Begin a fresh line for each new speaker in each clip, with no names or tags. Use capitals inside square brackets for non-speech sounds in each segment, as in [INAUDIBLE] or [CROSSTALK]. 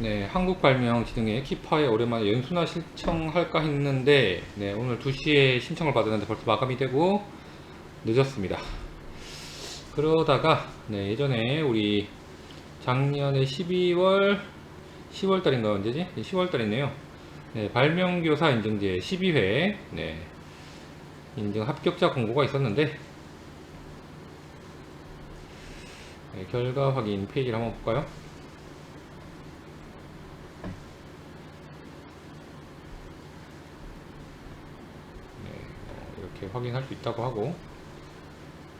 네, 한국 발명지능회 키파에 오랜만에 연수나 신청할까 했는데 네, 오늘 2시에 신청을 받았는데 벌써 마감이 되고 늦었습니다. 그러다가 네, 예전에 우리 작년에 12월 10월 달인가 언제지? 10월 달이네요. 네, 발명교사 인증제 12회 네, 인증 합격자 공고가 있었는데 네, 결과 확인 페이지를 한번 볼까요? 네, 어, 이렇게 확인할 수 있다고 하고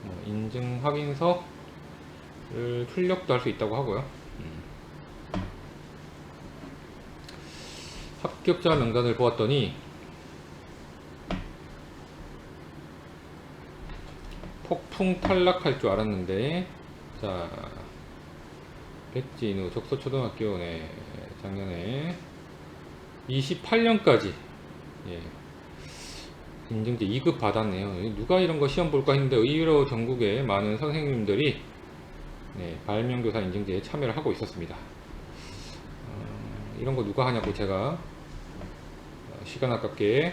뭐 인증 확인서를 출력도 할 수 있다고 하고요. 음. 합격자 명단을 보았더니 폭풍 탈락할 줄 알았는데 자 백진우 적서초등학교 네 작년에 28년까지 예, 인증제 2급 받았네요. 누가 이런 거 시험 볼까 했는데 의외로 전국에 많은 선생님들이 네, 발명교사 인증제에 참여를 하고 있었습니다. 어, 이런 거 누가 하냐고 제가 어, 시간 아깝게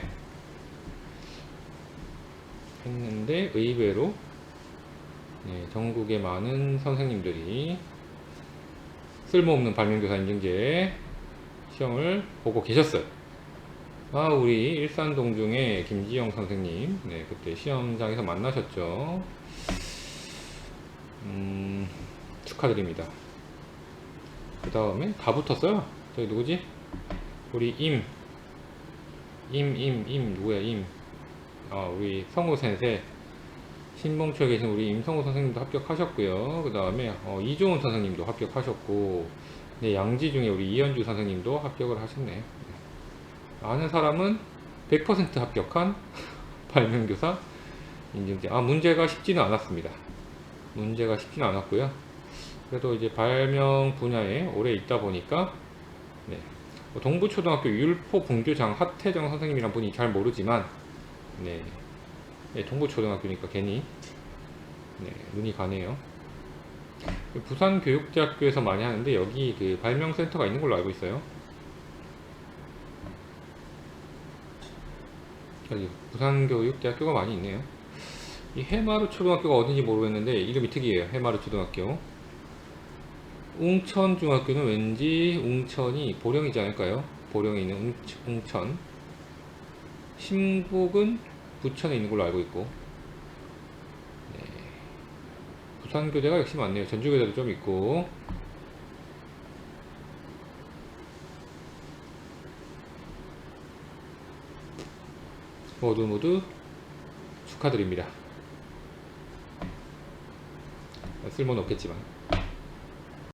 했는데 의외로 네, 전국의 많은 선생님들이 쓸모없는 발명교사 인증제 시험을 보고 계셨어요. 아, 우리 일산동 중에 김지영 선생님, 네, 그때 시험장에서 만나셨죠. 음, 축하드립니다. 그 다음에 다 붙었어요. 저기 누구지? 우리 임, 임, 임, 임, 누구야, 임. 아, 우리 성우 센세. 신봉초에 계신 우리 임성우 선생님도 합격하셨고요. 그 다음에 어, 이종훈 선생님도 합격하셨고, 네, 양지 중에 우리 이현주 선생님도 합격을 하셨네요. 아는 사람은 100% 합격한 [LAUGHS] 발명교사 인증제. 아, 문제가 쉽지는 않았습니다. 문제가 쉽지는 않았고요. 그래도 이제 발명 분야에 오래 있다 보니까, 네. 뭐 동부초등학교 율포 분교장 하태정 선생님이란 분이 잘 모르지만, 네. 네, 동부초등학교니까 괜히, 네, 눈이 가네요. 부산교육대학교에서 많이 하는데, 여기 그 발명센터가 있는 걸로 알고 있어요. 부산교육대학교가 많이 있네요. 이 해마루 초등학교가 어딘지 모르겠는데 이름이 특이해요. 해마루 초등학교. 웅천 중학교는 왠지 웅천이 보령이지 않을까요? 보령에 있는 웅, 웅천. 신북은 부천에 있는 걸로 알고 있고. 네. 부산교대가 역시 많네요. 전주교대도 좀 있고. 모두 모두 축하드립니다. 쓸모는 없겠지만.